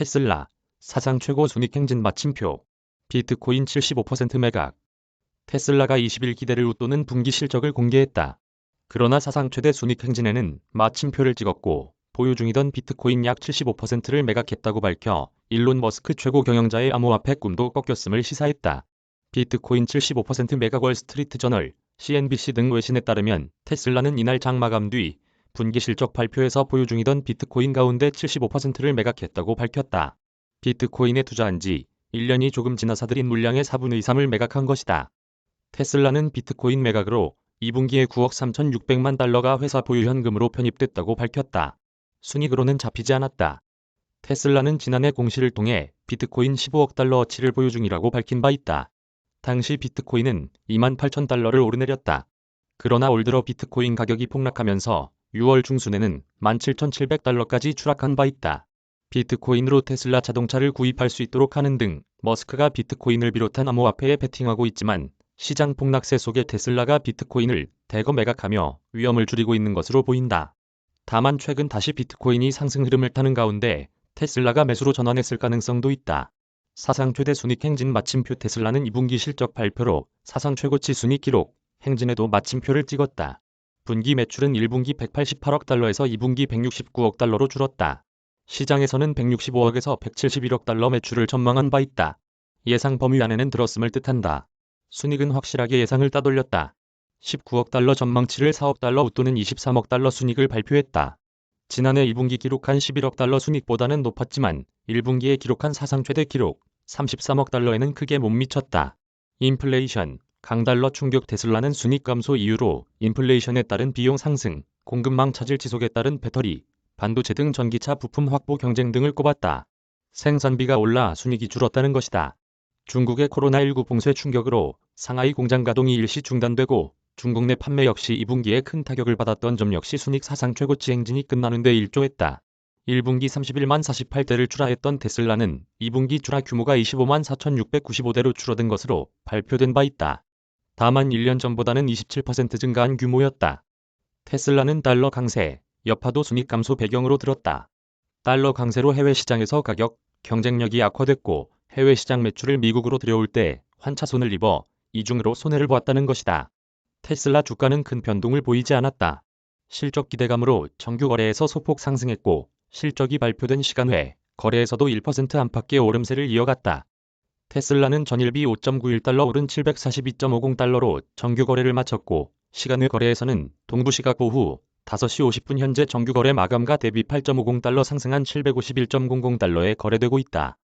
테슬라 사상 최고 순익 행진 마침표 비트코인 75% 매각 테슬라가 20일 기대를 웃도는 분기 실적을 공개했다. 그러나 사상 최대 순익 행진에는 마침표를 찍었고 보유 중이던 비트코인 약 75%를 매각했다고 밝혀 일론 머스크 최고 경영자의 암호화폐 꿈도 꺾였음을 시사했다. 비트코인 75% 매각 월스트리트 저널, CNBC 등 외신에 따르면 테슬라는 이날 장 마감 뒤 분기 실적 발표에서 보유 중이던 비트코인 가운데 75%를 매각했다고 밝혔다. 비트코인에 투자한 지 1년이 조금 지나 사들인 물량의 4분의 3을 매각한 것이다. 테슬라는 비트코인 매각으로 2분기에 9억 3,600만 달러가 회사 보유 현금으로 편입됐다고 밝혔다. 순익으로는 잡히지 않았다. 테슬라는 지난해 공시를 통해 비트코인 15억 달러어치를 보유 중이라고 밝힌 바 있다. 당시 비트코인은 2만 8천 달러를 오르내렸다. 그러나 올 들어 비트코인 가격이 폭락하면서 6월 중순에는 17,700달러까지 추락한 바 있다. 비트코인으로 테슬라 자동차를 구입할 수 있도록 하는 등 머스크가 비트코인을 비롯한 암호화폐에 베팅하고 있지만 시장 폭락세 속에 테슬라가 비트코인을 대거 매각하며 위험을 줄이고 있는 것으로 보인다. 다만 최근 다시 비트코인이 상승 흐름을 타는 가운데 테슬라가 매수로 전환했을 가능성도 있다. 사상 최대 순익 행진 마침표 테슬라는 2분기 실적 발표로 사상 최고치 순익 기록, 행진에도 마침표를 찍었다. 분기 매출은 1분기 188억 달러에서 2분기 169억 달러로 줄었다. 시장에서는 165억에서 171억 달러 매출을 전망한 바 있다. 예상 범위 안에는 들었음을 뜻한다. 순익은 확실하게 예상을 따돌렸다. 19억 달러 전망치를 4억 달러 웃도는 23억 달러 순익을 발표했다. 지난해 2분기 기록한 11억 달러 순익보다는 높았지만 1분기에 기록한 사상 최대 기록 33억 달러에는 크게 못 미쳤다. 인플레이션, 강달러 충격 테슬라는 순익 감소 이유로 인플레이션에 따른 비용 상승, 공급망 차질 지속에 따른 배터리, 반도체 등 전기차 부품 확보 경쟁 등을 꼽았다. 생산비가 올라 순익이 줄었다는 것이다. 중국의 코로나19 봉쇄 충격으로 상하이 공장 가동이 일시 중단되고 중국 내 판매 역시 2분기에 큰 타격을 받았던 점 역시 순익 사상 최고치 행진이 끝나는 데 일조했다. 1분기 31만 48대를 출하했던 테슬라는 2분기 출하 규모가 25만 4,695대로 줄어든 것으로 발표된 바 있다. 다만 1년 전보다는 27% 증가한 규모였다. 테슬라는 달러 강세, 여파도 순익 감소 배경으로 들었다. 달러 강세로 해외 시장에서 가격, 경쟁력이 악화됐고 해외 시장 매출을 미국으로 들여올 때 환차손을 입어 이중으로 손해를 보았다는 것이다. 테슬라 주가는 큰 변동을 보이지 않았다. 실적 기대감으로 정규 거래에서 소폭 상승했고 실적이 발표된 시간 외 거래에서도 1% 안팎의 오름세를 이어갔다. 테슬라는 전일비 5.91달러 오른 742.50달러로 정규 거래를 마쳤고 시간 외 거래에서는 동부 시각 오후 5시 50분 현재 정규 거래 마감가 대비 8.50달러 상승한 751.00달러에 거래되고 있다.